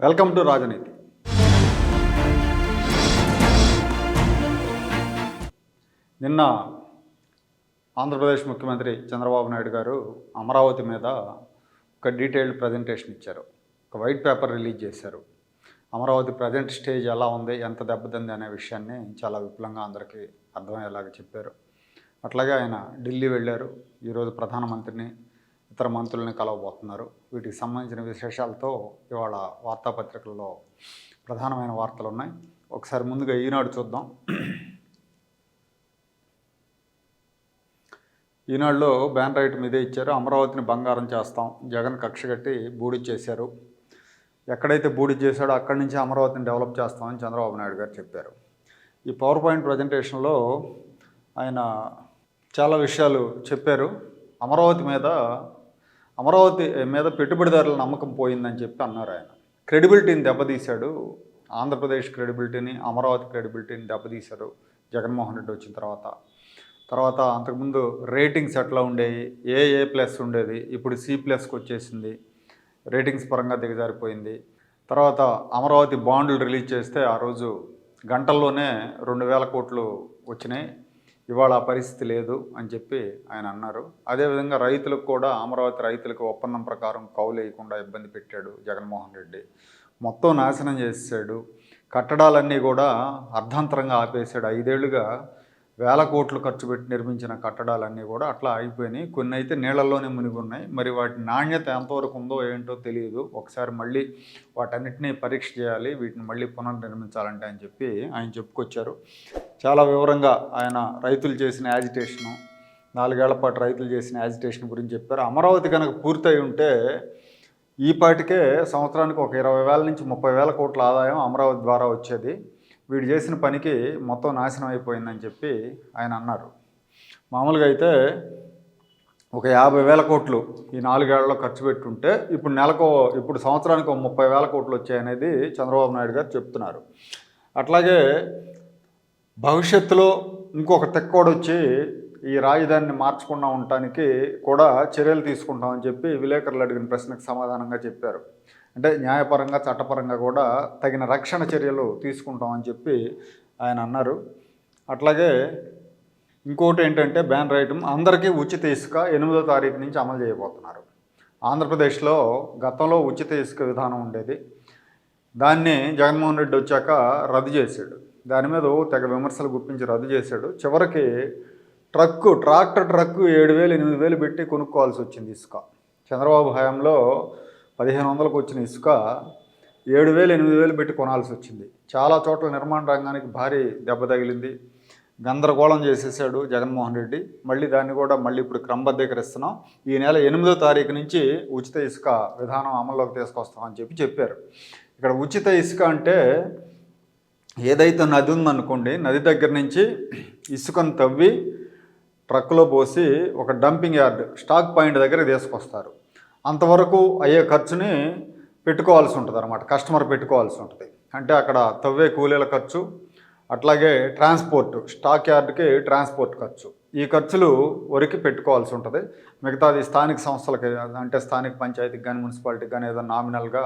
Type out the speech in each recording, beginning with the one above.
Welcome to రాజనీతి. నిన్న ఆంధ్రప్రదేశ్ ముఖ్యమంత్రి చంద్రబాబు నాయుడు గారు అమరావతి మీద ఒక డీటెయిల్డ్ ప్రజెంటేషన్ ఇచ్చారు. ఒక వైట్ పేపర్ రిలీజ్ చేశారు. అమరావతి ప్రజెంట్ స్టేజ్ ఎలా ఉంది ఎంత దెబ్బతింది అనే విషయాన్ని చాలా విపులంగా అందరికీ అర్థమయ్యేలాగా చెప్పారు. అట్లాగే ఆయన ఢిల్లీ వెళ్ళారు. ఈరోజు ప్రధానమంత్రిని ఇతర మంత్రుల్ని కలవబోతున్నారు. వీటికి సంబంధించిన విశేషాలతో ఇవాళ వార్తాపత్రికల్లో ప్రధానమైన వార్తలు ఉన్నాయి. ఒకసారి ముందుగా ఈనాడు చూద్దాం. ఈనాడులో బ్యాన్ రైట్ మీదే ఇచ్చారు. అమరావతిని బంగారం చేస్తాం. జగన్ కక్ష కట్టి బూడి చేశారు. ఎక్కడైతే బూడి చేశాడో అక్కడి నుంచి అమరావతిని డెవలప్ చేస్తామని చంద్రబాబు నాయుడు గారు చెప్పారు. ఈ పవర్ పాయింట్ ప్రజెంటేషన్లో ఆయన చాలా విషయాలు చెప్పారు. అమరావతి మీద అమరావతి మీద పెట్టుబడిదారుల నమ్మకం పోయిందని చెప్పి అన్నారు ఆయన. క్రెడిబిలిటీని దెబ్బతీశాడు. ఆంధ్రప్రదేశ్ క్రెడిబిలిటీని అమరావతి క్రెడిబిలిటీని దెబ్బతీశారు జగన్మోహన్ రెడ్డి వచ్చిన తర్వాత. తర్వాత అంతకుముందు రేటింగ్స్ ఎట్లా ఉండేవి? ఏ ఏ ప్లస్ ఉండేది? ఇప్పుడు సి ప్లస్కి వచ్చేసింది. రేటింగ్స్ పరంగా దిగజారిపోయింది. తర్వాత అమరావతి బాండ్లు రిలీజ్ చేస్తే ఆ రోజు గంటల్లోనే రెండు వేల కోట్లు వచ్చినాయి. ఇవాళ ఆ పరిస్థితి లేదు అని చెప్పి ఆయన అన్నారు. అదేవిధంగా రైతులకు కూడా అమరావతి రైతులకు ఒప్పందం ప్రకారం కౌలు వేయకుండా ఇబ్బంది పెట్టాడు జగన్మోహన్ రెడ్డి. మొత్తం నాశనం చేసాడు కట్టడాలన్నీ కూడా అర్ధాంతరంగా ఆపేశాడు. ఐదేళ్ళుగా వేల కోట్లు ఖర్చు పెట్టి నిర్మించిన కట్టడాలన్నీ కూడా అట్లా అయిపోయినాయి. కొన్ని అయితే నీళ్ళల్లోనే మునిగి ఉన్నాయి మరి వాటి నాణ్యత ఎంతవరకు ఉందో ఏంటో తెలియదు. ఒకసారి మళ్ళీ వాటన్నిటినీ పరీక్ష చేయాలి వీటిని మళ్ళీ పునర్నిర్మించాలంటే అని చెప్పి ఆయన చెప్పుకొచ్చారు. చాలా వివరంగా ఆయన రైతులు చేసిన యాజిటేషను నాలుగేళ్ళ పాటు రైతులు చేసిన యాజిటేషన్ గురించి చెప్పారు. అమరావతి కనుక పూర్తయి ఉంటే ఈ పాటికే సంవత్సరానికి ఒక ఇరవై వేల నుంచి ముప్పై వేల కోట్ల ఆదాయం అమరావతి ద్వారా వచ్చేది. వీడు చేసిన పనికి మొత్తం నాశనం అయిపోయిందని చెప్పి ఆయన అన్నారు. మామూలుగా అయితే ఒక యాభై వేల కోట్లు ఈ నాలుగేళ్ళలో ఖర్చు పెట్టుంటే ఇప్పుడు నెలకు ఇప్పుడు సంవత్సరానికి ఒక ముప్పై వేల కోట్లు వచ్చాయనేది చంద్రబాబు నాయుడు గారు చెప్తున్నారు. అట్లాగే భవిష్యత్తులో ఇంకొక తెక్కోడు వచ్చి ఈ రాజధానిని మార్చకుండా ఉండటానికి కూడా చర్యలు తీసుకుంటామని చెప్పి విలేకరులు అడిగిన ప్రశ్నకు సమాధానంగా చెప్పారు. అంటే న్యాయపరంగా చట్టపరంగా కూడా తగిన రక్షణ చర్యలు తీసుకుంటామని చెప్పి ఆయన అన్నారు. అట్లాగే ఇంకోటి ఏంటంటే బ్యాన్ రైటం అందరికీ ఉచిత ఇసుక ఎనిమిదో తారీఖు నుంచి అమలు చేయబోతున్నారు. ఆంధ్రప్రదేశ్లో గతంలో ఉచిత ఇసుక విధానం ఉండేది. దాన్ని జగన్మోహన్ రెడ్డి వచ్చాక రద్దు చేశాడు. దాని మీద తెగ విమర్శలు గుప్పించి రద్దు చేశాడు. చివరికి ట్రక్కు ట్రాక్టర్ ట్రక్కు ఏడు వేలు ఎనిమిది వేలు పెట్టి కొనుక్కోవాల్సి వచ్చింది ఇసుక. చంద్రబాబు హయాంలో పదిహేను వందలకు వచ్చిన ఇసుక ఏడు వేలు ఎనిమిది వేలు పెట్టి కొనాల్సి వచ్చింది చాలా చోట్ల నిర్మాణ రంగానికి భారీ దెబ్బ తగిలింది. గందరగోళం చేసేసాడు జగన్మోహన్ రెడ్డి. మళ్ళీ దాన్ని కూడా మళ్ళీ ఇప్పుడు క్రమబద్ధీకరిస్తున్నాం. ఈ నెల ఎనిమిదో తారీఖు నుంచి ఉచిత ఇసుక విధానం అమల్లోకి తీసుకొస్తామని చెప్పి చెప్పారు. ఇక్కడ ఉచిత ఇసుక అంటే ఏదైతే నది ఉందనుకోండి నది దగ్గర నుంచి ఇసుకను తవ్వి ట్రక్లో పోసి ఒక డంపింగ్ యార్డ్ స్టాక్ పాయింట్ దగ్గర తీసుకొస్తారు. అంతవరకు అయ్యే ఖర్చుని పెట్టుకోవాల్సి ఉంటుంది అనమాట కస్టమర్ పెట్టుకోవాల్సి ఉంటుంది. అంటే అక్కడ తవ్వే కూలీల ఖర్చు అట్లాగే ట్రాన్స్పోర్ట్ స్టాక్ యార్డ్కి ట్రాన్స్పోర్ట్ ఖర్చు. ఈ ఖర్చులు వరికి పెట్టుకోవాల్సి ఉంటుంది. మిగతాది స్థానిక సంస్థలకి అంటే స్థానిక పంచాయతీకి కానీ మున్సిపాలిటీకి కానీ ఏదో నామినల్గా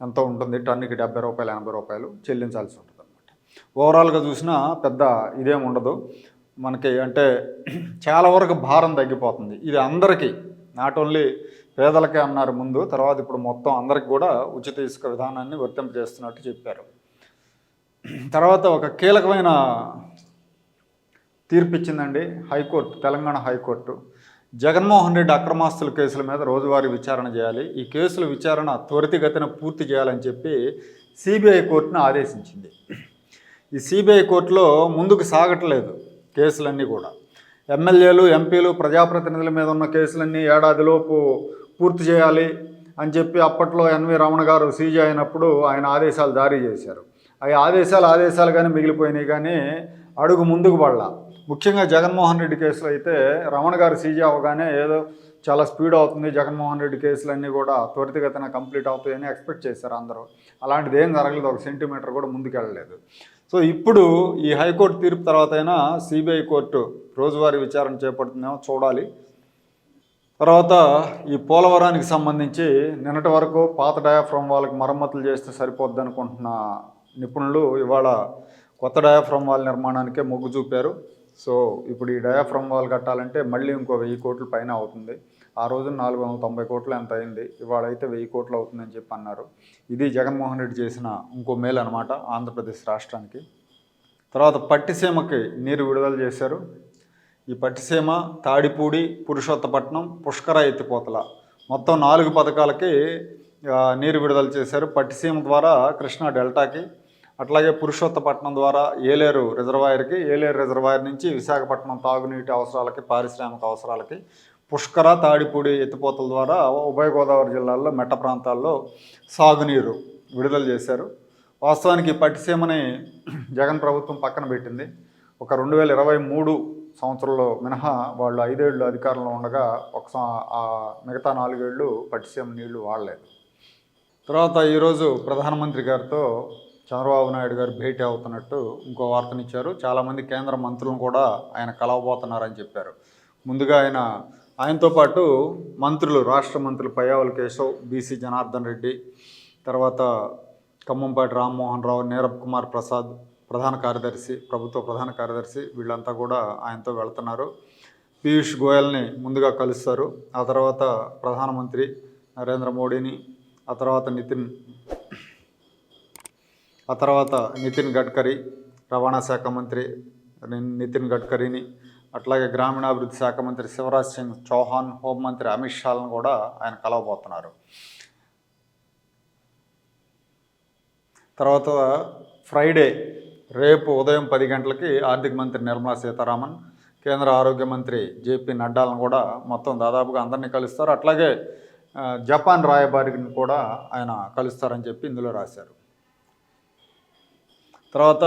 ఎంత ఉంటుంది? టన్నుకి డెబ్బై రూపాయలు ఎనభై రూపాయలు చెల్లించాల్సి ఉంటుంది అనమాట ఓవరాల్గా చూసినా పెద్ద ఇదేం ఉండదు. మనకి అంటే చాలా వరకు భారం తగ్గిపోతుంది. ఇది అందరికీ నాట్ ఓన్లీ పేదలకే అన్నారు ముందు తర్వాత ఇప్పుడు మొత్తం అందరికి కూడా ఉచిత ఇసుక విధానాన్ని వర్తింపజేస్తున్నట్టు చెప్పారు. తర్వాత ఒక కీలకమైన తీర్పు ఇచ్చిందండి high court Telangana high court. Jaganmohan Reddy అక్రమాస్తుల కేసుల మీద రోజువారీ విచారణ చేయాలి. ఈ కేసుల విచారణ త్వరితగతిన పూర్తి చేయాలని చెప్పి సిబిఐ కోర్టును ఆదేశించింది. ఈ సిబిఐ కోర్టులో ముందుకు సాగట్లేదు కేసులన్నీ కూడా. ఎమ్మెల్యేలు ఎంపీలు ప్రజాప్రతినిధుల మీద ఉన్న కేసులన్నీ ఏడాదిలోపు పూర్తి చేయాలి అని చెప్పి అప్పట్లో ఎన్వి రమణ గారు సీజీ అయినప్పుడు ఆయన ఆదేశాలు జారీ చేశారు. అవి ఆదేశాలు ఆదేశాలుగానే మిగిలిపోయినాయి కానీ అడుగు ముందుకు పడలా. ముఖ్యంగా జగన్మోహన్ రెడ్డి కేసులో అయితే రమణ గారు సీజీ అవగానే ఏదో చాలా స్పీడ్ అవుతుంది జగన్మోహన్ రెడ్డి కేసులన్నీ కూడా త్వరితగతిన కంప్లీట్ అవుతాయని ఎక్స్పెక్ట్ చేశారు అందరూ. అలాంటిది ఏం జరగలేదు ఒక సెంటీమీటర్ కూడా ముందుకెళ్ళలేదు. సో ఇప్పుడు ఈ హైకోర్టు తీర్పు తర్వాత అయినా సిబిఐ కోర్టు రోజువారీ విచారణ చేపడుతుందేమో చూడాలి. తర్వాత ఈ పోలవరానికి సంబంధించి నిన్నటి వరకు పాత డయాఫ్రమ్ వాళ్ళకి మరమ్మతులు చేస్తే సరిపోద్ది అనుకుంటున్న నిపుణులు ఇవాళ కొత్త డయాఫ్రమ్ వాల్ నిర్మాణానికే మొగ్గు చూపారు. సో ఇప్పుడు ఈ డయాఫ్రమ్ వాల్ కట్టాలంటే మళ్ళీ ఇంకో వెయ్యి కోట్ల పైన అవుతుంది. ఆ రోజు నాలుగు వందల తొంభై కోట్లు ఎంత అయింది? ఇవాళ అయితే వెయ్యి కోట్లు అవుతుందని చెప్పి అన్నారు. ఇది జగన్మోహన్ రెడ్డి చేసిన ఇంకో మేలు అనమాట ఆంధ్రప్రదేశ్ రాష్ట్రానికి. తర్వాత పట్టిసీమకి నీరు విడుదల చేశారు. ఈ పట్టిసీమ తాడిపూడి పురుషోత్తపట్నం పుష్కర ఎత్తిపోతల. మొత్తం నాలుగు పథకాలకి నీరు విడుదల చేశారు. పట్టిసీమ ద్వారా కృష్ణా డెల్టాకి అట్లాగే పురుషోత్తపట్నం ద్వారా ఏలేరు రిజర్వాయర్కి ఏలేరు రిజర్వాయర్ నుంచి విశాఖపట్నం తాగునీటి అవసరాలకి పారిశ్రామిక అవసరాలకి పుష్కర తాడిపూడి ఎత్తిపోతల ద్వారా ఉభయ గోదావరి జిల్లాల్లో మెట్ట ప్రాంతాల్లో సాగునీరు విడుదల చేశారు. వాస్తవానికి పట్టిసీమని జగన్ ప్రభుత్వం పక్కన పెట్టింది. ఒక రెండు వేల ఇరవై మూడు సంవత్సరంలో మినహా వాళ్ళు ఐదేళ్ళు అధికారంలో ఉండగా ఒక ఆ మిగతా నాలుగేళ్ళు పట్టిసీమ నీళ్ళు వాడలేదు. తర్వాత ఈరోజు ప్రధానమంత్రి గారితో చంద్రబాబు నాయుడు గారు భేటీ అవుతున్నట్టు ఇంకో వార్తనిచ్చారు. చాలామంది కేంద్ర మంత్రులను కూడా ఆయన కలవబోతున్నారని చెప్పారు. ముందుగా ఆయన ఆయనతో పాటు మంత్రులు రాష్ట్ర మంత్రులు పయ్యావుల కేశవ్ బీసీ జనార్దన్ రెడ్డి తర్వాత ఖమ్మంపాటి రామ్మోహన్ రావు నీరబ్ కుమార్ ప్రసాద్ ప్రధాన కార్యదర్శి ప్రభుత్వ ప్రధాన కార్యదర్శి వీళ్ళంతా కూడా ఆయనతో వెళ్తున్నారు. పీయూష్ గోయల్ని ముందుగా కలుస్తారు. ఆ తర్వాత ప్రధానమంత్రి నరేంద్ర మోడీని ఆ తర్వాత నితిన్ ఆ తర్వాత నితిన్ గడ్కరీ రవాణా శాఖ మంత్రి నితిన్ గడ్కరీని అట్లాగే గ్రామీణాభివృద్ధి శాఖ మంత్రి శివరాజ్ సింగ్ చౌహాన్ హోంమంత్రి అమిత్ షాలను కూడా ఆయన కలవబోతున్నారు. తర్వాత ఫ్రైడే రేపు ఉదయం పది గంటలకి ఆర్థిక మంత్రి నిర్మలా సీతారామన్ కేంద్ర ఆరోగ్య మంత్రి జేపీ నడ్డాలను కూడా మొత్తం దాదాపుగా అందరినీ కలుస్తారు. అట్లాగే జపాన్ రాయబారిని కూడా ఆయన కలుస్తారని చెప్పి ఇందులో రాశారు. తర్వాత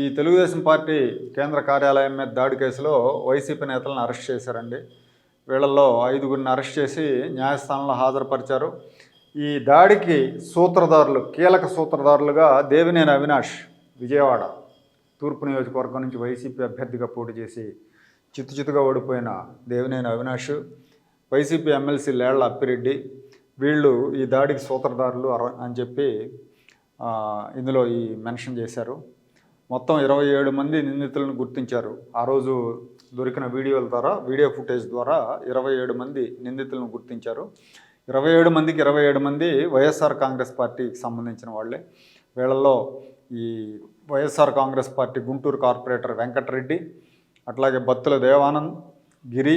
ఈ తెలుగుదేశం పార్టీ కేంద్ర కార్యాలయం మీద దాడి కేసులో వైసీపీ నేతలను అరెస్ట్ చేశారండి. వీళ్ళల్లో ఐదుగురిని అరెస్ట్ చేసి న్యాయస్థానంలో హాజరుపరిచారు. ఈ దాడికి సూత్రధారులు కీలక సూత్రధారులుగా దేవినేని అవినాష్ విజయవాడ తూర్పు నియోజకవర్గం నుంచి వైసీపీ అభ్యర్థిగా పోటీ చేసి చిత్తు చిత్తుగా ఓడిపోయిన దేవినేని అవినాష్ వైసీపీ ఎమ్మెల్సీ లేళ్ళ అప్పిరెడ్డి వీళ్ళు ఈ దాడికి సూత్రధారులు అని చెప్పి ఇందులో ఈ మెన్షన్ చేశారు. మొత్తం ఇరవై ఏడు మంది నిందితులను గుర్తించారు. ఆ రోజు దొరికిన వీడియోల ద్వారా వీడియో ఫుటేజ్ ద్వారా ఇరవై ఏడు మంది నిందితులను గుర్తించారు. ఇరవై ఏడు మందికి ఇరవై ఏడు మంది వైఎస్ఆర్ కాంగ్రెస్ పార్టీకి సంబంధించిన వాళ్ళే. వీళ్ళల్లో ఈ YSR Congress party Guntur corporator Venkatareddy అట్లాగే బత్తుల దేవానంద్ గిరి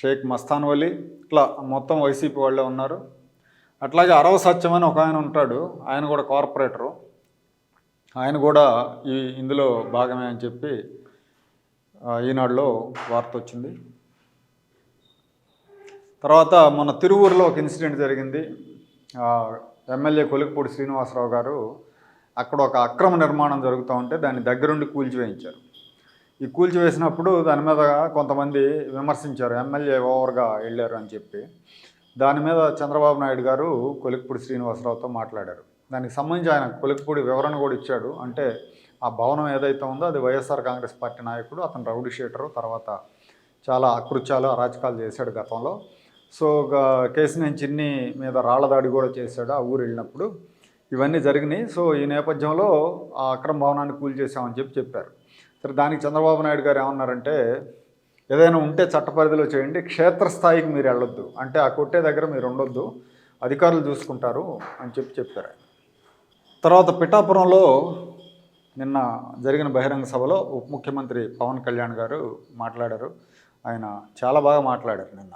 షేక్ మస్తాన్ వలీ ఇట్లా మొత్తం వైసీపీ వాళ్ళే ఉన్నారు. అట్లాగే అరవ సత్యం అని ఒక ఆయన ఉంటాడు ఆయన కూడా కార్పొరేటరు. ఆయన కూడా ఈ ఇందులో భాగమే అని చెప్పి ఈనాడులో వార్త వచ్చింది. తర్వాత మన తిరువూరులో ఒక ఇన్సిడెంట్ జరిగింది. ఎమ్మెల్యే కొలికపూడి శ్రీనివాసరావు గారు అక్కడ ఒక అక్రమ నిర్మాణం జరుగుతూ ఉంటే దాన్ని దగ్గరుండి కూల్చివేయించారు. ఈ కూల్చివేసినప్పుడు దాని మీద కొంతమంది విమర్శించారు ఎమ్మెల్యే ఓవర్గా వెళ్ళారు అని చెప్పి. దాని మీద చంద్రబాబు నాయుడు గారు కొలిక్పూడి శ్రీనివాసరావుతో మాట్లాడారు. దానికి సంబంధించి ఆయన కొలిక్పూడి వివరణ కూడా ఇచ్చాడు. అంటే ఆ భవనం ఏదైతే ఉందో అది వైఎస్ఆర్ కాంగ్రెస్ పార్టీ నాయకుడు అతను రౌడీ షీటరు తర్వాత చాలా అకృత్యాలు అరాచకాలు చేశాడు గతంలో. సో కేసు నేను చిన్ని మీద రాళ్ళ దాడి కూడా చేశాడు ఆ ఊరు వెళ్ళినప్పుడు. ఇవన్నీ జరిగినాయి. సో ఈ నేపథ్యంలో ఆ అక్రమ భవనాన్ని కూల్చేసామని చెప్పి చెప్పారు. సరే దానికి చంద్రబాబు నాయుడు గారు ఏమన్నారంటే ఏదైనా ఉంటే చట్ట పరిధిలో చేయండి క్షేత్రస్థాయికి మీరు వెళ్ళొద్దు. అంటే ఆ కొట్టే దగ్గర మీరు ఉండొద్దు అధికారులు చూసుకుంటారు అని చెప్పి చెప్పారు. తర్వాత పిఠాపురంలో నిన్న జరిగిన బహిరంగ సభలో ఉప ముఖ్యమంత్రి పవన్ కళ్యాణ్ గారు మాట్లాడారు. ఆయన చాలా బాగా మాట్లాడారు నిన్న.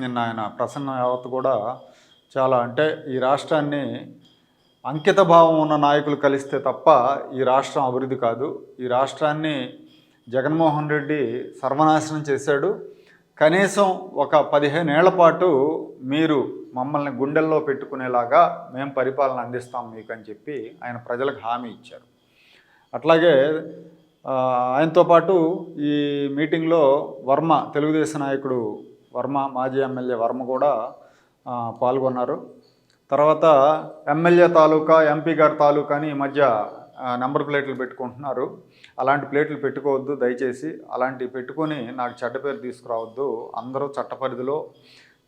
నిన్న ఆయన ప్రసన్న యావత్ కూడా చాలా అంటే ఈ రాష్ట్రాన్ని అంకిత భావం ఉన్న నాయకులు కలిస్తే తప్ప ఈ రాష్ట్రం అభివృద్ధి కాదు. ఈ రాష్ట్రాన్ని జగన్మోహన్ రెడ్డి సర్వనాశనం చేశాడు. కనీసం ఒక పదిహేనేళ్ళ పాటు మీరు మమ్మల్ని గుండెల్లో పెట్టుకునేలాగా మేము పరిపాలన అందిస్తాం మీకు అని చెప్పి ఆయన ప్రజలకు హామీ ఇచ్చారు. అట్లాగే ఆయనతో పాటు ఈ మీటింగ్లో వర్మ తెలుగుదేశం నాయకుడు వర్మ మాజీ ఎమ్మెల్యే వర్మ కూడా పాల్గొన్నారు. తర్వాత ఎమ్మెల్యే తాలూకా ఎంపీ గారి తాలూకా అని ఈ మధ్య నెంబర్ ప్లేట్లు పెట్టుకుంటున్నారు. అలాంటి ప్లేట్లు పెట్టుకోవద్దు దయచేసి. అలాంటివి పెట్టుకొని నాకు చెడ్డ పేరు తీసుకురావద్దు. అందరూ చట్ట పరిధిలో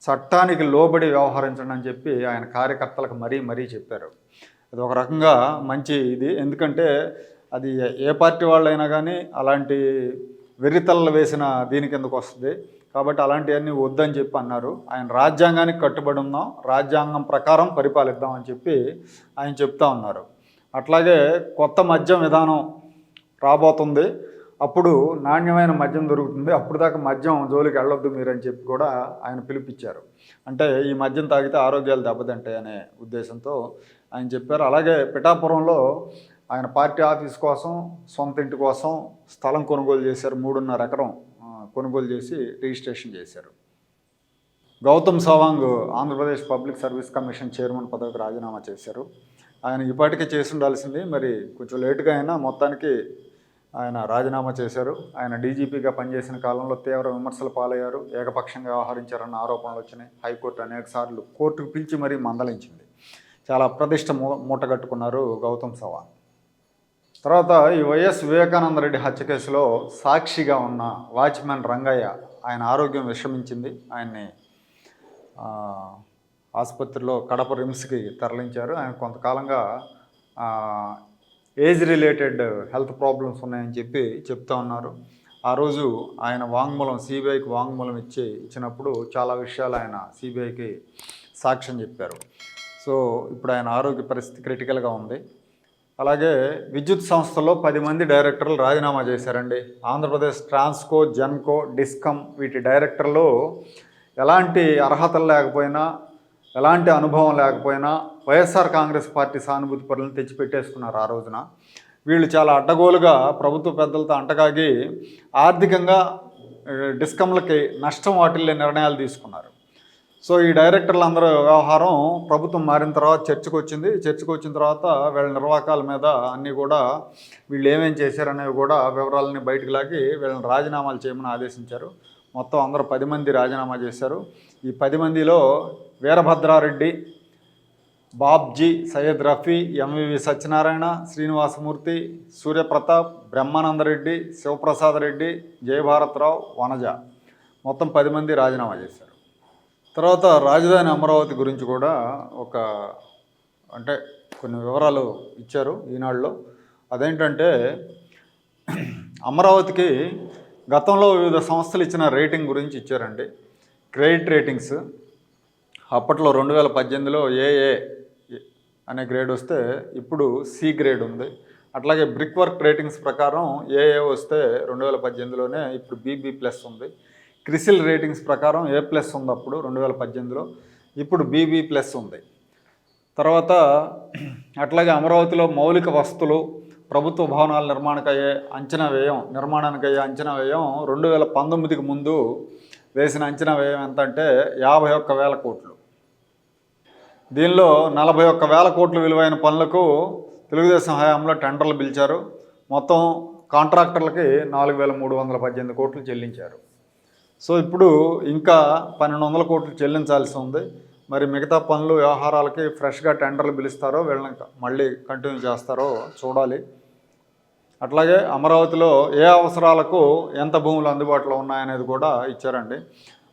చట్టానికి లోబడి వ్యవహరించండి అని చెప్పి ఆయన కార్యకర్తలకు మరీ మరీ చెప్పారు. అది ఒక రకంగా మంచి ఇది. ఎందుకంటే అది ఏ పార్టీ వాళ్ళైనా కానీ అలాంటి వెర్రితలలు వేసిన దీని కిందకు వస్తుంది. కాబట్టి అలాంటివన్నీ వద్దని చెప్పి అన్నారు. ఆయన రాజ్యాంగానికి కట్టుబడి ఉన్నాం రాజ్యాంగం ప్రకారం పరిపాలిద్దాం అని చెప్పి ఆయన చెప్తా ఉన్నారు. అట్లాగే కొత్త మద్యం విధానం రాబోతుంది. అప్పుడు నాణ్యమైన మద్యం దొరుకుతుంది. అప్పుడు దాకా మద్యం జోలికి వెళ్ళొద్దు మీరని చెప్పి కూడా ఆయన పిలిపించారు. అంటే ఈ మద్యం తాగితే ఆరోగ్యాలు దెబ్బతింటాయి అనే ఉద్దేశంతో ఆయన చెప్పారు. అలాగే పిఠాపురంలో ఆయన పార్టీ ఆఫీస్ కోసం సొంత ఇంటి కోసం స్థలం కొనుగోలు చేశారు. మూడున్నర ఎకరం కొనుగోలు చేసి రిజిస్ట్రేషన్ చేశారు. Gautam Sawang Andhra Pradesh public service commission chairman పదవికి రాజీనామా చేశారు. ఆయన ఇప్పటికే చేసి ఉండాల్సింది మరి కొంచెం లేటుగా అయినా మొత్తానికి ఆయన రాజీనామా చేశారు. ఆయన డీజీపీగా పనిచేసిన కాలంలో తీవ్ర విమర్శలు పాలయ్యారు. ఏకపక్షంగా వ్యవహరించారన్న ఆరోపణలు వచ్చినాయి. హైకోర్టు అనేక సార్లు కోర్టుకు పిలిచి మరీ మందలించింది. చాలా అప్రదిష్ట మూ మూటగట్టుకున్నారు గౌతమ్ సవాంగ్. తర్వాత ఈ వైఎస్ వివేకానంద రెడ్డి హత్య కేసులో సాక్షిగా ఉన్న వాచ్మెన్ రంగయ్య ఆయన ఆరోగ్యం విషమించింది. ఆయన్ని ఆసుపత్రిలో కడప రిమ్స్కి తరలించారు. ఆయన కొంతకాలంగా ఏజ్ రిలేటెడ్ హెల్త్ ప్రాబ్లమ్స్ ఉన్నాయని చెప్పి చెప్తా ఉన్నారు. ఆ రోజు ఆయన వాంగ్మూలం సిబిఐకి వాంగ్మూలం ఇచ్చి ఇచ్చినప్పుడు చాలా విషయాలు ఆయన సిబిఐకి సాక్ష్యం చెప్పారు. సో ఇప్పుడు ఆయన ఆరోగ్య పరిస్థితి క్రిటికల్గా ఉంది. అలాగే విద్యుత్ సంస్థలో పది మంది డైరెక్టర్లు రాజీనామా చేశారండి. ఆంధ్రప్రదేశ్ ట్రాన్స్కో జన్కో డిస్కమ్ వీటి డైరెక్టర్లు ఎలాంటి అర్హతలు లేకపోయినా ఎలాంటి అనుభవం లేకపోయినా వైఎస్ఆర్ కాంగ్రెస్ పార్టీ సానుభూతి పరులను తెచ్చిపెట్టేసుకున్నారు ఆ రోజున. వీళ్ళు చాలా అడ్డగోలుగా ప్రభుత్వ పెద్దలతో అంటగాగి ఆర్థికంగా డిస్కమ్లకి నష్టం వాటిల్లే నిర్ణయాలు తీసుకున్నారు. సో ఈ డైరెక్టర్లు అందరూ వ్యవహారం ప్రభుత్వం మారిన తర్వాత చర్చకు వచ్చింది. చర్చకు వచ్చిన తర్వాత వీళ్ళ నిర్వాహకాల మీద అన్నీ కూడా వీళ్ళు ఏమేం చేశారనేవి కూడా వివరాలని బయటకు లాగి వీళ్ళని రాజీనామాలు చేయమని ఆదేశించారు. మొత్తం అందరూ పది మంది రాజీనామా చేశారు. ఈ పది మందిలో వీరభద్రారెడ్డి బాబ్జీ సయ్యద్ రఫీ ఎంవివి సత్యనారాయణ శ్రీనివాసమూర్తి సూర్యప్రతాప్ బ్రహ్మానందరెడ్డి శివప్రసాద్ రెడ్డి జయభారత్రావు వనజ. మొత్తం పది మంది రాజీనామా చేశారు. తర్వాత రాజధాని అమరావతి గురించి కూడా ఒక అంటే కొన్ని వివరాలు ఇచ్చారు ఈనాడులో. అదేంటంటే అమరావతికి గతంలో వివిధ సంస్థలు ఇచ్చిన రేటింగ్ గురించి ఇచ్చారండి. Credit ratings. అప్పట్లో రెండు వేల పద్దెనిమిదిలో ఏఏ అనే గ్రేడ్ వస్తే ఇప్పుడు సి గ్రేడ్ ఉంది. అట్లాగే బ్రిక్ వర్క్ రేటింగ్స్ ప్రకారం ఏఏ వస్తే రెండు వేల పద్దెనిమిదిలోనే ఇప్పుడు బీబీ ప్లస్ ఉంది. క్రిసిల్ రేటింగ్స్ ప్రకారం ఏ ప్లస్ ఉంది అప్పుడు రెండు వేల పద్దెనిమిదిలో? ఇప్పుడు బీబీ ప్లస్ ఉంది. తర్వాత అట్లాగే అమరావతిలో మౌలిక వస్తువులు ప్రభుత్వ భవనాల నిర్మాణానికి అయ్యే అంచనా వ్యయం నిర్మాణానికి అయ్యే అంచనా వ్యయం రెండు వేల పంతొమ్మిదికి ముందు వేసిన అంచనా వ్యయం ఎంత అంటే యాభై ఒక్క వేల కోట్లు. దీనిలో నలభై ఒక్క వేల కోట్లు విలువైన పనులకు తెలుగుదేశం హయాంలో టెండర్లు పిలిచారు. మొత్తం కాంట్రాక్టర్లకి నాలుగు వేల మూడు వందల పద్దెనిమిది కోట్లు చెల్లించారు. సో ఇప్పుడు ఇంకా పన్నెండు వందల కోట్లు చెల్లించాల్సి ఉంది. మరి మిగతా పనులు వ్యవహారాలకి ఫ్రెష్గా టెండర్లు పిలుస్తారో వీళ్ళని మళ్ళీ కంటిన్యూ చేస్తారో చూడాలి. అట్లాగే అమరావతిలో ఏ అవసరాలకు ఎంత భూములు అందుబాటులో ఉన్నాయనేది కూడా ఇచ్చారండి.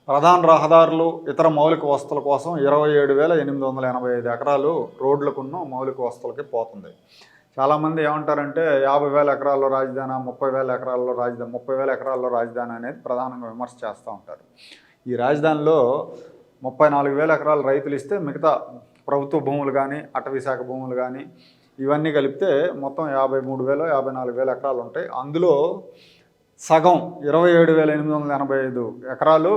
ప్రధాన రహదారులు ఇతర మౌలిక వసతుల కోసం ఇరవై ఏడు వేల ఎనిమిది వందల ఎనభై ఐదు ఎకరాలు రోడ్లకున్న మౌలిక వసతులకి పోతుంది. చాలామంది ఏమంటారంటే యాభై వేల ఎకరాల్లో రాజధాని ముప్పై వేల ఎకరాల్లో రాజధాని ముప్పై వేల ఎకరాల్లో రాజధాని అనేది ప్రధానంగా విమర్శ చేస్తూ ఉంటారు. ఈ రాజధానిలో ముప్పై నాలుగు వేల ఎకరాలు రైతులు ఇస్తే మిగతా ప్రభుత్వ భూములు కానీ అటవీ శాఖ భూములు కానీ ఇవన్నీ కలిపితే మొత్తం యాభై మూడు వేలు యాభై నాలుగు వేల ఎకరాలు ఉంటాయి. అందులో సగం ఇరవై ఏడు వేల ఎనిమిది వందల ఎనభై ఐదు ఎకరాలు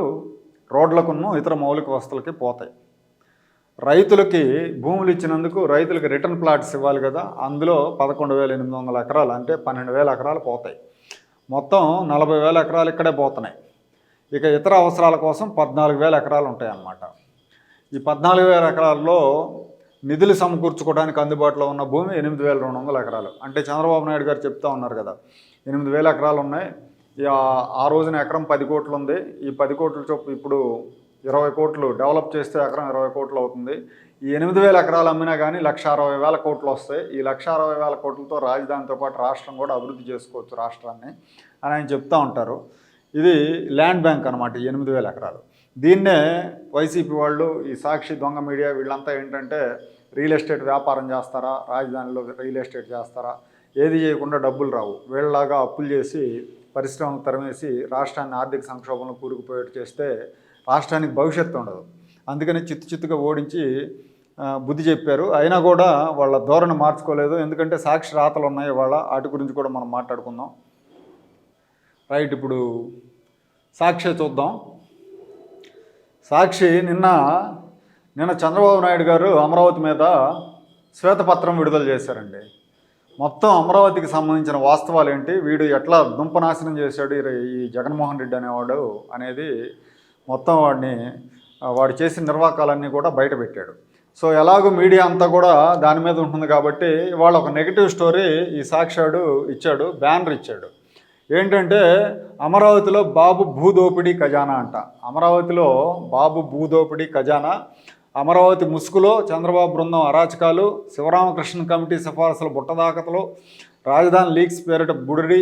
రోడ్లకును ఇతర మౌలిక వస్తువులకి పోతాయి. రైతులకి భూములు ఇచ్చినందుకు రైతులకి రిటర్న్ ప్లాట్స్ ఇవ్వాలి కదా అందులో పదకొండు వేల ఎనిమిది వందల ఎకరాలు అంటే పన్నెండు వేల ఎకరాలు పోతాయి. మొత్తం నలభై వేల ఎకరాలు ఇక్కడే పోతున్నాయి. ఇక ఇతర అవసరాల కోసం పద్నాలుగు వేల ఎకరాలు ఉంటాయి అన్నమాట ఈ పద్నాలుగు వేల ఎకరాల్లో నిధులు సమకూర్చుకోవడానికి అందుబాటులో ఉన్న భూమి ఎనిమిది వేల రెండు వందల ఎకరాలు. అంటే చంద్రబాబు నాయుడు గారు చెప్తా ఉన్నారు కదా ఎనిమిది వేల ఎకరాలు ఉన్నాయి. ఆ రోజున ఎకరం పది కోట్లు ఉంది. ఈ పది కోట్ల చొప్పు ఇప్పుడు ఇరవై కోట్లు డెవలప్ చేస్తే ఎకరం ఇరవై కోట్లు అవుతుంది. ఈ ఎనిమిది వేల ఎకరాలు అమ్మినా కానీ లక్ష అరవై వేల కోట్లు వస్తాయి. ఈ లక్ష అరవై వేల కోట్లతో రాజధానితో పాటు రాష్ట్రం కూడా అభివృద్ధి చేసుకోవచ్చు రాష్ట్రాన్ని అని ఆయన చెప్తా ఉంటారు. ఇది ల్యాండ్ బ్యాంక్ అనమాట ఈ ఎనిమిది వేల ఎకరాలు. దీన్నే వైసీపీ వాళ్ళు ఈ సాక్షి దొంగ మీడియా వీళ్ళంతా ఏంటంటే రియల్ ఎస్టేట్ వ్యాపారం చేస్తారా? రాజధానిలో రియల్ ఎస్టేట్ చేస్తారా? ఏది చేయకుండా డబ్బులు రావు. వీళ్ళలాగా అప్పులు చేసి పరిశ్రమలు తరిమేసి రాష్ట్రాన్ని ఆర్థిక సంక్షోభంలో కూరుకుపోయేట్టు చేస్తే రాష్ట్రానికి భవిష్యత్తు ఉండదు. అందుకని చిత్తు చిత్తుగా ఓడించి బుద్ధి చెప్పారు. అయినా కూడా వాళ్ళ ధోరణి మార్చుకోలేదు. ఎందుకంటే సాక్షి రాతలు ఉన్నాయి వాళ్ళ. వాటి గురించి కూడా మనం మాట్లాడుకుందాం. రైట్ ఇప్పుడు సాక్షి చూద్దాం. సాక్షి నిన్న నిన్న చంద్రబాబు నాయుడు గారు అమరావతి మీద శ్వేతపత్రం విడుదల చేశారండి. మొత్తం అమరావతికి సంబంధించిన వాస్తవాలు ఏంటి? వీడు ఎట్లా దుంపనాశనం చేశాడు? ఈ జగన్మోహన్ రెడ్డి అనేవాడు అనేది మొత్తం వాడిని వాడు చేసిన నిర్వాకాలన్నీ కూడా బయట పెట్టాడు. సో ఎలాగో మీడియా అంతా కూడా దాని మీద ఉంటుంది కాబట్టి వాళ్ళు ఒక నెగిటివ్ స్టోరీ ఈ సాక్షాడు ఇచ్చాడు బ్యానర్ ఇచ్చాడు. ఏంటంటే అమరావతిలో బాబు భూదోపిడీ ఖజానా అంట. అమరావతిలో బాబు భూదోపిడీ ఖజానా. అమరావతి ముసుగులో చంద్రబాబు బృందం అరాచకాలు శివరామకృష్ణ కమిటీ సిఫార్సుల బుట్టదాకతలు రాజధాని లీక్స్ పేరిట బుడిడి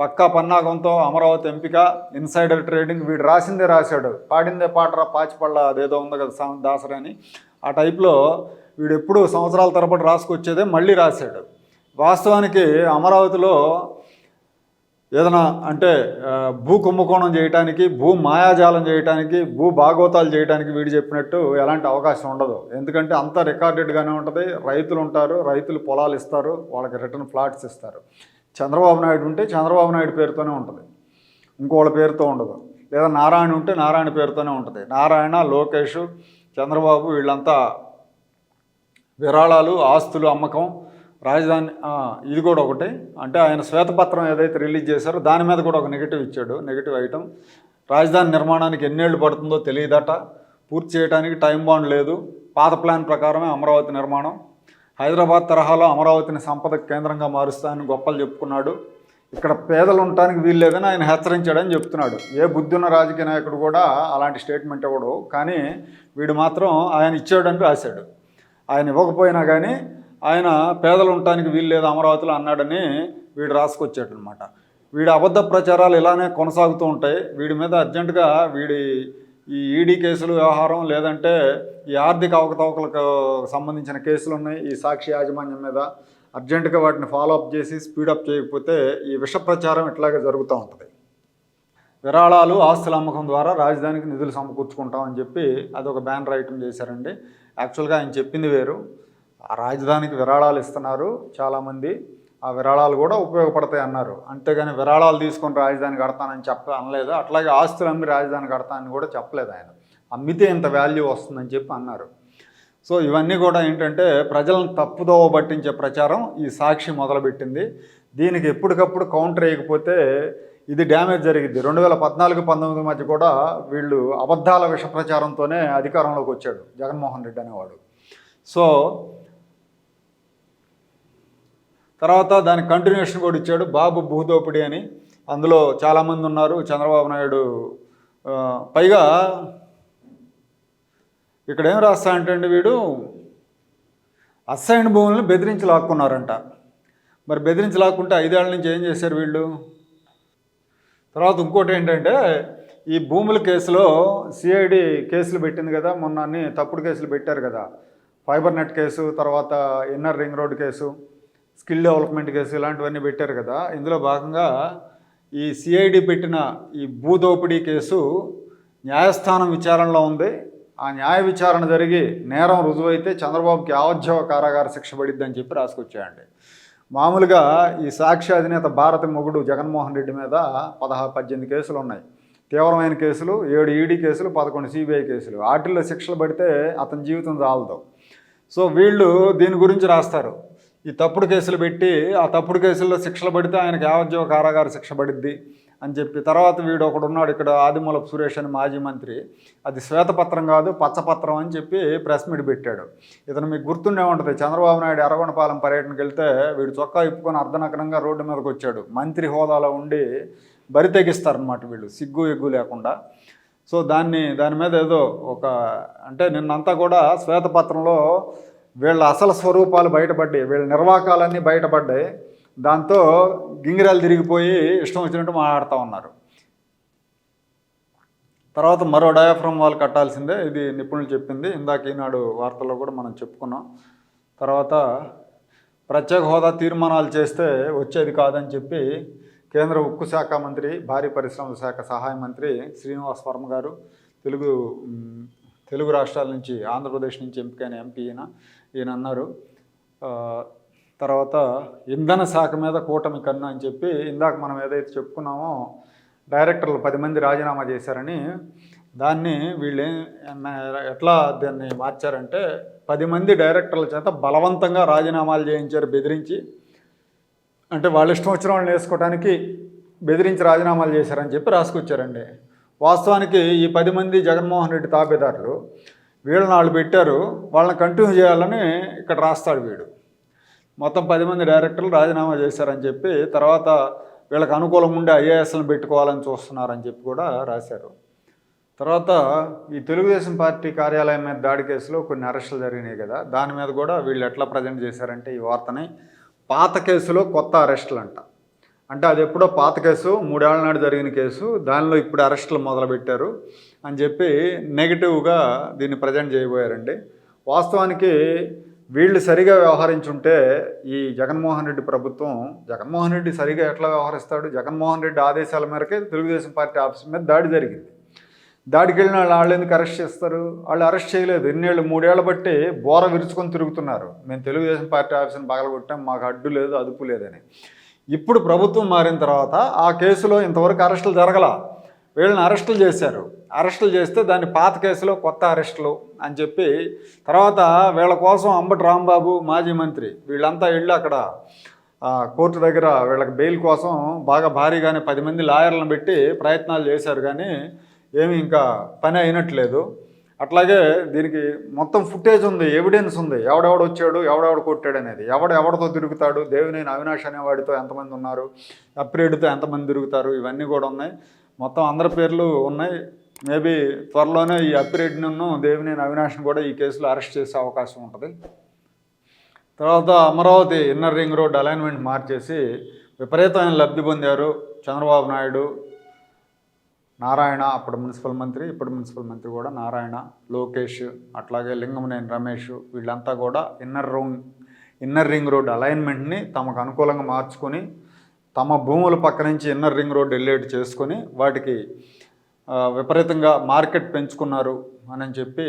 పక్కా పన్నాగంతో అమరావతి ఎంపిక ఇన్సైడర్ ట్రేడింగ్ వీడు రాసిందే రాశాడు. పాడిందే పాటరా పాచిపళ్ళ అదేదో ఉంది కదా సా- దాసరి అని. ఆ టైప్లో వీడు ఎప్పుడు సంవత్సరాల తరబడి రాసుకొచ్చేదే మళ్ళీ రాశాడు. వాస్తవానికి అమరావతిలో ఏదైనా అంటే భూ కుంభకోణం చేయడానికి భూ మాయాజాలం చేయడానికి భూ భాగవతాలు చేయడానికి వీడు చెప్పినట్టు ఎలాంటి అవకాశం ఉండదు. ఎందుకంటే అంతా రికార్డెడ్గానే ఉంటుంది. రైతులు ఉంటారు రైతులు పొలాలు ఇస్తారు వాళ్ళకి రిటర్న్ ఫ్లాట్స్ ఇస్తారు. చంద్రబాబు నాయుడు ఉంటే చంద్రబాబు నాయుడు పేరుతోనే ఉంటుంది. ఇంకోళ్ళ పేరుతో ఉండదు. లేదా నారాయణ ఉంటే నారాయణ పేరుతోనే ఉంటుంది. నారాయణ లోకేష్ చంద్రబాబు వీళ్ళంతా విరాళాలు ఆస్తులు అమ్మకం రాజధాని ఇది కూడా ఒకటి. అంటే ఆయన శ్వేతపత్రం ఏదైతే రిలీజ్ చేశారో దాని మీద కూడా ఒక నెగిటివ్ ఇచ్చాడు. Negative item. రాజధాని నిర్మాణానికి ఎన్నేళ్ళు పడుతుందో తెలియదట. పూర్తి చేయడానికి టైం బాండ్ లేదు. పాత ప్లాన్ ప్రకారమే అమరావతి నిర్మాణం. హైదరాబాద్ తరహాలో అమరావతిని సంపద కేంద్రంగా మారుస్తానని గొప్పలు చెప్పుకున్నాడు. ఇక్కడ పేదలు ఉండటానికి వీలు లేదని ఆయన హెచ్చరించాడని చెప్తున్నాడు. ఏ బుద్ధున్న రాజకీయ నాయకుడు కూడా అలాంటి స్టేట్మెంట్ ఇవ్వడు. కానీ వీడు మాత్రం ఆయన ఇచ్చాడని రాశాడు. ఆయన ఇవ్వకపోయినా కానీ ఆయన పేదలు ఉండటానికి వీలు లేదు అమరావతిలో అన్నాడని వీడు రాసుకొచ్చాడు అనమాట వీడి అబద్ధ ప్రచారాలు ఇలానే కొనసాగుతూ ఉంటాయి. వీడి మీద అర్జెంటుగా వీడి ఈ ఈడీ కేసులు వ్యవహారం లేదంటే ఈ ఆర్థిక అవకతవకలకు సంబంధించిన కేసులు ఉన్నాయి. ఈ సాక్షి యాజమాన్యం మీద అర్జెంటుగా వాటిని ఫాలో అప్ చేసి స్పీడప్ చేయకపోతే ఈ విష ప్రచారం ఇట్లాగే జరుగుతూ ఉంటుంది. విరాళాలు ఆస్తుల అమ్మకం ద్వారా రాజధానికి నిధులు సమకూర్చుకుంటామని చెప్పి అదొక బ్యానర్ ఐటమ్ చేశారండి. యాక్చువల్గా ఆయన చెప్పింది వేరు. ఆ రాజధానికి విరాళాలు ఇస్తున్నారు చాలామంది. ఆ విరాళాలు కూడా ఉపయోగపడతాయి అన్నారు. అంతేగాని విరాళాలు తీసుకొని రాజధాని కడతానని చెప్ప అనలేదు. అట్లాగే ఆస్తులు అమ్మి రాజధాని కడతానని కూడా చెప్పలేదు ఆయన. అమ్మితే ఇంత వాల్యూ వస్తుందని చెప్పి అన్నారు. సో ఇవన్నీ కూడా ఏంటంటే ప్రజలను తప్పుదోవ పట్టించే ప్రచారం ఈ సాక్షి మొదలుపెట్టింది. దీనికి ఎప్పటికప్పుడు కౌంటర్ వేయకపోతే ఇది డ్యామేజ్ జరిగింది రెండు వేల పద్నాలుగు పంతొమ్మిది మధ్య కూడా వీళ్ళు అబద్ధాల విష ప్రచారంతోనే అధికారంలోకి వచ్చాడు జగన్మోహన్ రెడ్డి అనేవాడు. సో తర్వాత దాని కంటిన్యూషన్ కూడా ఇచ్చాడు. బాబు భూదోపిడి అని. అందులో చాలామంది ఉన్నారు. చంద్రబాబు నాయుడు పైగా ఇక్కడ ఏం రాస్తా అంటే వీడు? అసైన్ భూములను బెదిరించి లాక్కున్నారంట. మరి బెదిరించి లాక్కుంటే ఐదేళ్ళ నుంచి ఏం చేశారు వీళ్ళు? తర్వాత ఇంకోటి ఏంటంటే ఈ భూముల కేసులో సిఐడి కేసులు పెట్టింది కదా మొన్న అన్ని తప్పుడు కేసులు పెట్టారు కదా. ఫైబర్ నెట్ కేసు తర్వాత inner ring road case. Skill development case ఇలాంటివన్నీ పెట్టారు కదా. ఇందులో భాగంగా ఈ సిఐడి పెట్టిన ఈ భూదోపిడీ కేసు న్యాయస్థానం విచారణలో ఉంది. ఆ న్యాయ విచారణ జరిగి నేరం రుజువైతే చంద్రబాబుకి యావజ్జీవ కారాగార శిక్ష పడిద్దని చెప్పి రాసుకొచ్చాయండి. మామూలుగా ఈ సాక్షి అధినేత భారత మొగుడు జగన్మోహన్ రెడ్డి మీద పదహారు పద్దెనిమిది కేసులు ఉన్నాయి. తీవ్రమైన కేసులు ఏడు ఈడీ కేసులు పదకొండు సిబిఐ కేసులు. వాటిల్లో శిక్షలు పడితే అతని జీవితం రాలదు. సో వీళ్ళు దీని గురించి రాస్తారు. ఈ తప్పుడు కేసులు పెట్టి ఆ తప్పుడు కేసుల్లో శిక్షలు పడితే ఆయనకు యావజ్జీవ కారాగార శిక్ష పడిద్ది అని చెప్పి తర్వాత వీడు ఒకడు ఉన్నాడు ఇక్కడ ఆదిమూలపు సురేష్ అని మాజీ మంత్రి. అది శ్వేతపత్రం కాదు పచ్చపత్రం అని చెప్పి ప్రెస్ మీట్ పెట్టాడు. ఇతను మీకు గుర్తుండే ఉంటుంది చంద్రబాబు నాయుడు ఎర్రగొండపాలెం పర్యటనకి వెళ్తే వీడు చొక్కా ఇప్పుకొని అర్ధనగ్నంగా రోడ్డు మీదకి వచ్చాడు. మంత్రి హోదాలో ఉండి బరి తెగిస్తారనమాట వీళ్ళు సిగ్గు ఎగ్గు లేకుండా. సో దాన్ని దాని మీద ఏదో ఒక అంటే నిన్నంతా కూడా శ్వేతపత్రంలో వీళ్ళ అసలు స్వరూపాలు బయటపడ్డాయి వీళ్ళ నిర్వాకాలన్నీ బయటపడ్డాయి. దాంతో గింగిరాలు తిరిగిపోయి ఇష్టం వచ్చినట్టు మాట్లాడుతూ ఉన్నారు. తర్వాత మరో డయాఫ్రమ్ వాళ్ళు కట్టాల్సిందే ఇది నిపుణులు చెప్పింది. ఇందాక ఈనాడు వార్తల్లో కూడా మనం చెప్పుకున్నాం. తర్వాత ప్రత్యేక హోదా తీర్మానాలు చేస్తే వచ్చేది కాదని చెప్పి కేంద్ర ఉక్కు శాఖ మంత్రి భారీ పరిశ్రమల శాఖ సహాయ మంత్రి శ్రీనివాస్ వర్మ గారు తెలుగు తెలుగు రాష్ట్రాల నుంచి ఆంధ్రప్రదేశ్ నుంచి ఎంపికైన ఎంపీ ఈయన ఈయన అన్నారు తర్వాత ఇంధన శాఖ మీద కూటమి కన్ను అని చెప్పి ఇందాక మనం ఏదైతే చెప్పుకున్నామో డైరెక్టర్లు పది మంది రాజీనామా చేశారని దాన్ని వీళ్ళు ఎట్లా దాన్ని మార్చారంటే పది మంది డైరెక్టర్ల చేత బలవంతంగా రాజీనామాలు చేయించారు బెదిరించి. అంటే వాళ్ళ ఇష్టం వచ్చిన వాళ్ళని వేసుకోవడానికి బెదిరించి రాజీనామాలు చేశారని చెప్పి రాసుకొచ్చారండి. వాస్తవానికి ఈ పది మంది జగన్మోహన్ రెడ్డి తాబేదారులు వీళ్ళని వాళ్ళు పెట్టారు వాళ్ళని కంటిన్యూ చేయాలని ఇక్కడ రాస్తాడు వీడు. మొత్తం పది మంది డైరెక్టర్లు రాజీనామా చేశారని చెప్పి తర్వాత వీళ్ళకి అనుకూలంగా ఉండే ఐఏఎస్లను పెట్టుకోవాలని చూస్తున్నారని చెప్పి కూడా రాశారు. తర్వాత ఈ తెలుగుదేశం పార్టీ కార్యాలయం మీద దాడి కేసులో కొన్ని అరెస్టులు జరిగినాయి కదా దాని మీద కూడా వీళ్ళు ఎట్లా ప్రజెంట్ చేశారంటే ఈ వార్తని పాత కేసులో కొత్త అరెస్టులు అంట అంటే అది ఎప్పుడో పాత కేసు మూడేళ్ళ నాడు జరిగిన కేసు దానిలో ఇప్పుడు అరెస్టులు మొదలుపెట్టారు. అని చెప్పి నెగిటివ్గా దీన్ని ప్రజెంట్ చేయబోయారండి. వాస్తవానికి వీళ్ళు సరిగా వ్యవహరించుంటే ఈ జగన్మోహన్ రెడ్డి ప్రభుత్వం జగన్మోహన్ రెడ్డి సరిగా ఎట్లా వ్యవహరిస్తాడు? జగన్మోహన్ రెడ్డి ఆదేశాల మేరకే తెలుగుదేశం పార్టీ ఆఫీస్ మీద దాడి జరిగింది. దాడికి వెళ్ళిన వాళ్ళు వాళ్ళు ఎందుకు అరెస్ట్ చేస్తారు? వాళ్ళు అరెస్ట్ చేయలేదు. ఎన్నేళ్ళు మూడేళ్ళ బట్టి బోర విరుచుకొని తిరుగుతున్నారు. మేము తెలుగుదేశం పార్టీ ఆఫీస్ని పగలగొట్టాం మాకు అడ్డు లేదు అదుపు లేదని. ఇప్పుడు ప్రభుత్వం మారిన తర్వాత ఆ కేసులో ఇంతవరకు అరెస్టులు జరగల. వీళ్ళని అరెస్టులు చేశారు. అరెస్టులు చేస్తే దాన్ని పాత కేసులో కొత్త అరెస్టులు అని చెప్పి తర్వాత వీళ్ళ కోసం అంబటి రాంబాబు మాజీ మంత్రి వీళ్ళంతా వెళ్ళి అక్కడ కోర్టు దగ్గర వీళ్ళకి బెయిల్ కోసం బాగా భారీగానే పది మంది లాయర్లను పెట్టి ప్రయత్నాలు చేశారు కానీ ఏమీ ఇంకా పని అయినట్లేదు. అట్లాగే దీనికి మొత్తం ఫుటేజ్ ఉంది ఎవిడెన్స్ ఉంది. ఎవడెవడు వచ్చాడు ఎవడెవడు కొట్టాడు అనేది. ఎవడు ఎవడితో తిరుగుతాడు దేవినేని అవినాష్ అనేవాడితో ఎంతమంది ఉన్నారు అప్రేడ్తో ఎంతమంది తిరుగుతారు ఇవన్నీ కూడా ఉన్నాయి. మొత్తం అందరి పేర్లు ఉన్నాయి. మేబీ త్వరలోనే ఈ అప్పిరెడ్డిను దేవినేని అవినాష్ని కూడా ఈ కేసులో అరెస్ట్ చేసే అవకాశం ఉంటుంది. తర్వాత Amaravati inner ring road alignment మార్చేసి విపరీతమైన లబ్ధి పొందారు చంద్రబాబు నాయుడు నారాయణ అప్పుడు మున్సిపల్ మంత్రి ఇప్పుడు మున్సిపల్ మంత్రి కూడా నారాయణ లోకేష్ అట్లాగే లింగమనేని రమేష్ వీళ్ళంతా కూడా inner room inner ring road అలైన్మెంట్ని తమకు అనుకూలంగా మార్చుకొని తమ భూముల పక్క నుంచి ఇన్నర్ రింగ్ రోడ్ ఎల్లేట్ చేసుకొని వాటికి విపరీతంగా మార్కెట్ పెంచుకున్నారు అని చెప్పి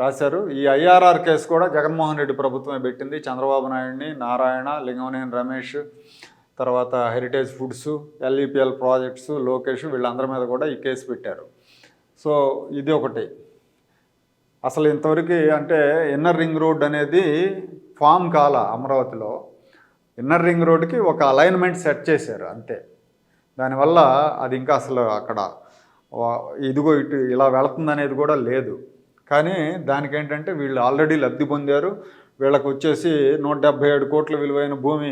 రాశారు. ఈ ఐఆర్ఆర్ కేసు కూడా జగన్మోహన్ రెడ్డి ప్రభుత్వమే పెట్టింది. చంద్రబాబు నాయుడిని నారాయణ లింగమనేని రమేష్ తర్వాత heritage foods LEPL projects Lokesh వీళ్ళందరి మీద కూడా ఈ కేసు పెట్టారు. సో ఇది ఒకటి. అసలు ఇంతవరకు అంటే ఇన్నర్ రింగ్ రోడ్ అనేది ఫామ్ కాల అమరావతిలో. ఇన్నర్ రింగ్ రోడ్కి ఒక అలైన్మెంట్ సెట్ చేశారు అంతే. దానివల్ల అది ఇంకా అసలు అక్కడ ఇదిగో ఇటు ఇలా వెళుతుంది అనేది కూడా లేదు. కానీ దానికి ఏంటంటే వీళ్ళు ఆల్రెడీ లబ్ధి పొందారు. వీళ్ళకు వచ్చేసి నూట డెబ్బై ఏడు కోట్ల విలువైన భూమి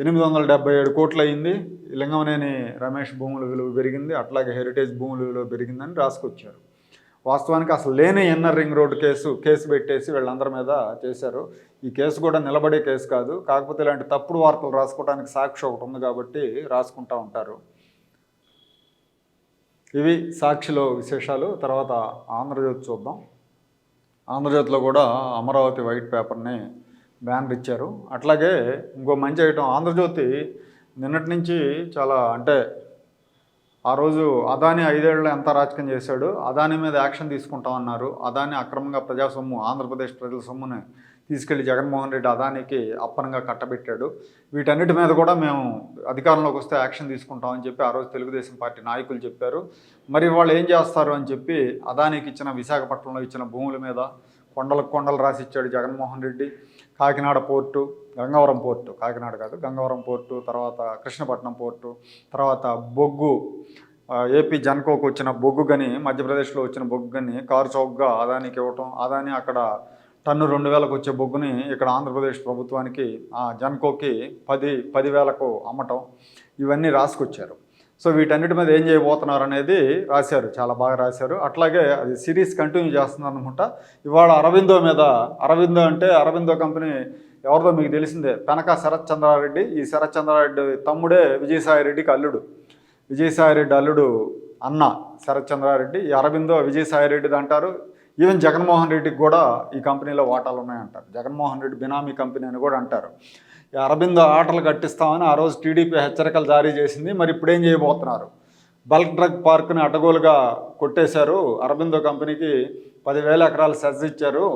ఎనిమిది వందల డెబ్బై ఏడు కోట్లు అయింది. లింగమనేని రమేష్ భూముల విలువ పెరిగింది అట్లాగే హెరిటేజ్ భూముల విలువ పెరిగిందని రాసుకొచ్చారు. వాస్తవానికి అసలు లేని ఎన్ఆర్ రింగ్ రోడ్ కేసు కేసు పెట్టేసి వీళ్ళందరి మీద చేశారు. ఈ కేసు కూడా నిలబడే కేసు కాదు. కాకపోతే ఇలాంటి తప్పుడు వార్తలు రాసుకోవడానికి సాక్షి ఒకటి ఉంది కాబట్టి రాసుకుంటా ఉంటారు. ఇవి సాక్షిలో విశేషాలు. తర్వాత ఆంధ్రజ్యోతి చూద్దాం. ఆంధ్రజ్యోతిలో కూడా అమరావతి వైట్ పేపర్ని బ్యానర్ ఇచ్చారు. అట్లాగే ఇంకో మంచి ఐటమ్ ఆంధ్రజ్యోతి నిన్నటి నుంచి చాలా అంటే ఆ రోజు అదాని ఐదేళ్ళలో ఎంత రాజకీయం చేశాడు? అదాని మీద యాక్షన్ తీసుకుంటామన్నారు అదాని అక్రమంగా ప్రజా సొమ్ము ఆంధ్రప్రదేశ్ ప్రజల సొమ్ముని తీసుకెళ్ళి జగన్మోహన్ రెడ్డి అదానికి అప్పనంగా కట్టబెట్టాడు. వీటన్నిటి మీద కూడా మేము అధికారంలోకి వస్తే యాక్షన్ తీసుకుంటామని చెప్పి ఆ రోజు తెలుగుదేశం పార్టీ నాయకులు చెప్పారు. మరి వాళ్ళు ఏం చేస్తారు అని చెప్పి అదానికి ఇచ్చిన విశాఖపట్నంలో ఇచ్చిన భూముల మీద కొండలకు కొండలు రాసిచ్చాడు జగన్మోహన్ రెడ్డి. కాకినాడ పోర్టు గంగవరం పోర్టు కాకినాడ కాదు గంగవరం పోర్టు తర్వాత కృష్ణపట్నం పోర్టు తర్వాత బొగ్గు ఏపీ జన్కోకు వచ్చిన బొగ్గు గని మధ్యప్రదేశ్లో వచ్చిన బొగ్గు గని కారు చౌక్గా ఆదానికి ఇవ్వటం ఆదాని అక్కడ టన్ను రెండు వేలకు వచ్చే బొగ్గుని ఇక్కడ ఆంధ్రప్రదేశ్ ప్రభుత్వానికి ఆ జన్కోకి పది పదివేలకు అమ్మటం ఇవన్నీ రాసుకొచ్చారు. సో వీటన్నిటి మీద ఏం చేయబోతున్నారు అనేది రాశారు చాలా బాగా రాశారు. అట్లాగే అది సిరీస్ కంటిన్యూ చేస్తున్నారు అనుకుంటా ఇవాళ అరవిందో మీద అరవిందో అంటే అరవిందో కంపెనీ ఎవరిదో మీకు తెలిసిందే పెనక శరత్ చంద్రారెడ్డి. ఈ శరత్ చంద్రారెడ్డి తమ్ముడే విజయసాయి రెడ్డికి అల్లుడు. విజయసాయి రెడ్డి అల్లుడు అన్న శరత్ చంద్రారెడ్డి. ఈ అరవిందో విజయసాయి రెడ్డిది అంటారు. ఈవెన్ జగన్మోహన్ రెడ్డికి కూడా ఈ కంపెనీలో వాటాలు ఉన్నాయంటారు. జగన్మోహన్ రెడ్డి బినామీ కంపెనీ అని కూడా అంటారు. ఈ అరబిందో ఆటలు కట్టిస్తామని ఆ రోజు టీడీపీ హెచ్చరికలు జారీ చేసింది. మరి ఇప్పుడు ఏం చేయబోతున్నారు? బల్క్ డ్రగ్ పార్క్ని అడ్డగోలుగా కొట్టేశారు. అరబిందో కంపెనీకి పదివేల ఎకరాలు సెజ్ ఇచ్చారు.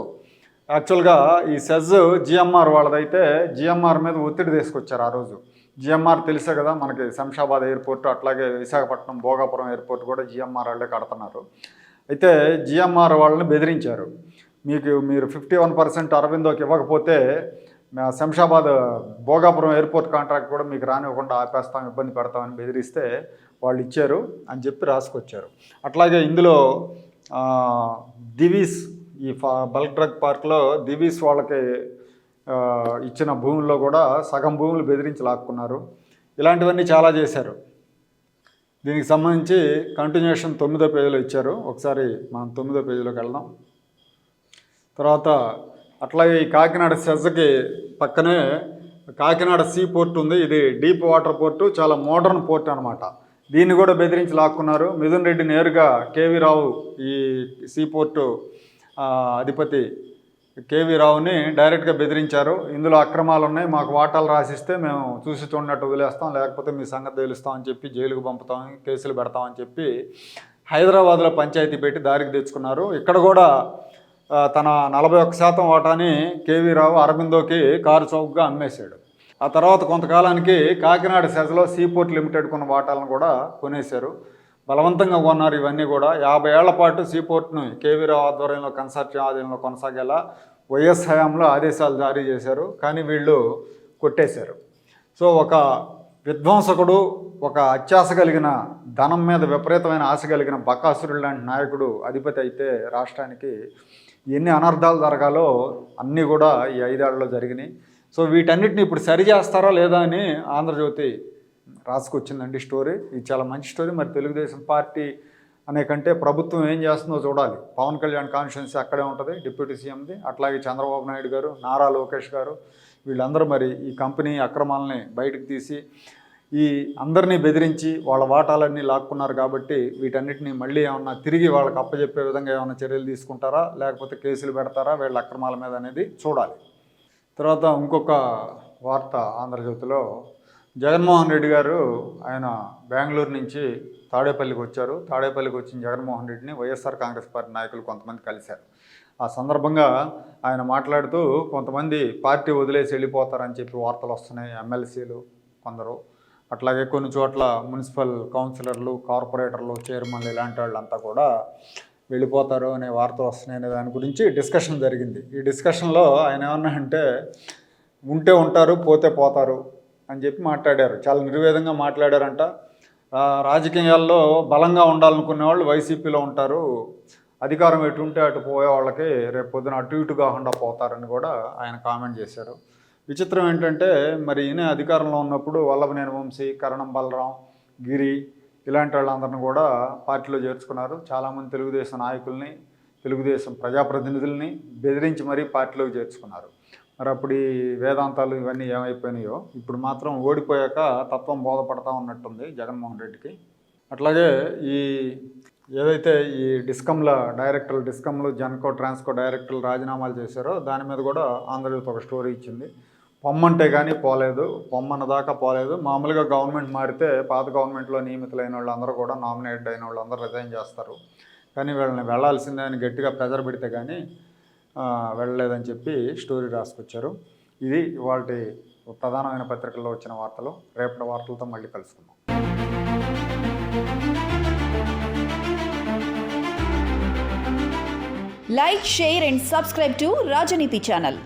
యాక్చువల్గా ఈ సెజ్ జిఎంఆర్ వాళ్ళదైతే జిఎంఆర్ మీద ఒత్తిడి తీసుకొచ్చారు ఆ రోజు. జిఎంఆర్ తెలుసే కదా మనకి శంషాబాద్ ఎయిర్పోర్ట్ అట్లాగే విశాఖపట్నం భోగాపురం ఎయిర్పోర్ట్ కూడా జిఎంఆర్ వాళ్ళే కడుతున్నారు. అయితే జిఎంఆర్ వాళ్ళని బెదిరించారు. మీకు మీరు ఫిఫ్టీ వన్ పర్సెంట్ అరవిందోకి ఇవ్వకపోతే శంషాబాద్ భోగాపురం ఎయిర్పోర్ట్ కాంట్రాక్ట్ కూడా మీకు రానివ్వకుండా ఆపేస్తాం ఇబ్బంది పెడతామని బెదిరిస్తే వాళ్ళు ఇచ్చారు అని చెప్పి రాసుకొచ్చారు. అట్లాగే ఇందులో దివీస్ ఈ ఫా బల్క్ డ్రగ్ పార్క్లో దివీస్ వాళ్ళకి ఇచ్చిన భూముల్లో కూడా సగం భూములు బెదిరించి లాక్కున్నారు. ఇలాంటివన్నీ చాలా చేశారు. దీనికి సంబంధించి కంటిన్యూషన్ తొమ్మిదో పేజీలో ఇచ్చారు. ఒకసారి మనం తొమ్మిదో పేజీలోకి వెళ్దాం. తర్వాత అట్లాగే ఈ కాకినాడ సెజ్జకి పక్కనే కాకినాడ సీ పోర్ట్ ఉంది. ఇది డీప్ వాటర్ పోర్టు చాలా మోడర్న్ పోర్ట్ అనమాట దీన్ని కూడా బెదిరించి లాక్కున్నారు. మిథున్ రెడ్డి నేరుగా కేవీ రావు ఈ సీ పోర్టు అధిపతి కేవీ రావుని డైరెక్ట్గా బెదిరించారు. ఇందులో అక్రమాలు ఉన్నాయి మాకు వాటాలు రాసిస్తే మేము చూసి చూడనట్టు వదిలేస్తాం. లేకపోతే మీ సంగతి తెలుస్తామని చెప్పి జైలుకు పంపుతాం కేసులు పెడతామని చెప్పి హైదరాబాద్లో పంచాయతీ పెట్టి దారికి తెచ్చుకున్నారు. ఇక్కడ కూడా తన నలభై ఒక్క శాతం వాటాని కేవీ రావు అరబిందోకి కారు చౌకగా అమ్మేశాడు. ఆ తర్వాత కొంతకాలానికి కాకినాడ సెజలో సీపోర్ట్ లిమిటెడ్ కొన్న వాటాలను కూడా కొనేశారు. బలవంతంగా కొన్నారు. ఇవన్నీ కూడా యాభై ఏళ్ళ పాటు సీపోర్ట్ను కేవీ రావు ఆధ్వర్యంలో కన్సార్టియం ఆధీనంలో కొనసాగేలా వైఎస్ హయాంలో ఆదేశాలు జారీ చేశారు. కానీ వీళ్ళు కొట్టేశారు. సో ఒక విధ్వంసకుడు ఒక అత్యాశ కలిగిన ధనం మీద విపరీతమైన ఆశ కలిగిన బకాసురుడు లాంటి నాయకుడు అధిపతి అయితే రాష్ట్రానికి ఎన్ని అనర్థాలు జరగాలో అన్నీ కూడా ఈ ఐదేళ్ళలో జరిగినాయి. సో వీటన్నిటిని ఇప్పుడు సరి చేస్తారా లేదా అని ఆంధ్రజ్యోతి రాసుకొచ్చిందండి స్టోరీ. ఇది చాలా మంచి స్టోరీ. మరి తెలుగుదేశం పార్టీ అనే కంటే ప్రభుత్వం ఏం చేస్తుందో చూడాలి. పవన్ కళ్యాణ్ కాన్స్టిట్యున్సీ అక్కడే ఉంటుంది డిప్యూటీ సీఎంది. అట్లాగే చంద్రబాబు నాయుడు గారు నారా లోకేష్ గారు వీళ్ళందరూ మరి ఈ కంపెనీ అక్రమాలని బయటకు తీసి ఈ అందరినీ బెదిరించి వాళ్ళ వాటాలన్నీ లాక్కున్నారు కాబట్టి వీటన్నిటిని మళ్ళీ ఏమన్నా తిరిగి వాళ్ళకి అప్పచెప్పే విధంగా ఏమైనా చర్యలు తీసుకుంటారా? లేకపోతే కేసులు పెడతారా? వీళ్ళ అక్రమాల మీద అనేది చూడాలి. తర్వాత ఇంకొక వార్త ఆంధ్రజ్యోతిలో జగన్మోహన్ రెడ్డి గారు ఆయన బెంగళూరు నుంచి తాడేపల్లికి వచ్చారు. తాడేపల్లికి వచ్చిన జగన్మోహన్ రెడ్డిని వైఎస్ఆర్ కాంగ్రెస్ పార్టీ నాయకులు కొంతమంది కలిశారు. ఆ సందర్భంగా ఆయన మాట్లాడుతూ కొంతమంది పార్టీ వదిలేసి వెళ్ళిపోతారని చెప్పి వార్తలు వస్తున్నాయి. ఎమ్మెల్సీలు కొందరు. అట్లాగే కొన్ని చోట్ల మున్సిపల్ కౌన్సిలర్లు కార్పొరేటర్లు చైర్మన్లు ఇలాంటి వాళ్ళంతా కూడా వెళ్ళిపోతారు అనే వార్తలు వస్తున్నాయి అనే దాని గురించి డిస్కషన్ జరిగింది. ఈ డిస్కషన్లో ఆయన ఏమన్నా అంటే ఉంటే ఉంటారు పోతే పోతారు. అని చెప్పి మాట్లాడారు. చాలా నిర్వేదంగా మాట్లాడారంట. రాజకీయాల్లో బలంగా ఉండాలనుకునే వాళ్ళు వైసీపీలో ఉంటారు. అధికారం ఎటుంటే అటు పోయే వాళ్ళకి రేపు పొద్దున అటు ఇటు కాకుండా పోతారని కూడా ఆయన కామెంట్ చేశారు. విచిత్రం ఏంటంటే మరి ఈయన అధికారంలో ఉన్నప్పుడు వల్లభనేని వంశీ కరణం బలరాం గిరి ఇలాంటి వాళ్ళందరిని కూడా పార్టీలో చేర్చుకున్నారు. చాలామంది తెలుగుదేశం నాయకుల్ని తెలుగుదేశం ప్రజాప్రతినిధుల్ని బెదిరించి మరీ పార్టీలోకి చేర్చుకున్నారు. మరి అప్పుడు ఈ వేదాంతాలు ఇవన్నీ ఏమైపోయినాయో ఇప్పుడు మాత్రం ఓడిపోయాక తత్వం బోధపడతా ఉన్నట్టుంది జగన్మోహన్ రెడ్డికి. అట్లాగే ఈ ఏదైతే ఈ డిస్కమ్ల డైరెక్టర్లు డిస్కమ్లు జన్కో ట్రాన్స్కో డైరెక్టర్లు రాజీనామాలు చేశారో దాని మీద కూడా ఆంధ్రజ్యోతి ఒక స్టోరీ ఇచ్చింది. పొమ్మంటే కానీ పోలేదు పొమ్మన్న దాకా పోలేదు. మామూలుగా గవర్నమెంట్ మారితే పాత గవర్నమెంట్లో నియమితులైన వాళ్ళందరూ కూడా నామినేట్ అయిన వాళ్ళందరూ రిజైన్ చేస్తారు. కానీ వీళ్ళని వెళ్ళాల్సిందే అని గట్టిగా ప్రెజర్ పెడితే కానీ వెళ్ళలేదని చెప్పి స్టోరీ రాసుకొచ్చారు. ఇది వాటి ప్రధానమైన పత్రికల్లో వచ్చిన వార్తలు. రేపటి వార్తలతో మళ్ళీ కలుసుకుందాం. Like share and subscribe to Rajneeti channel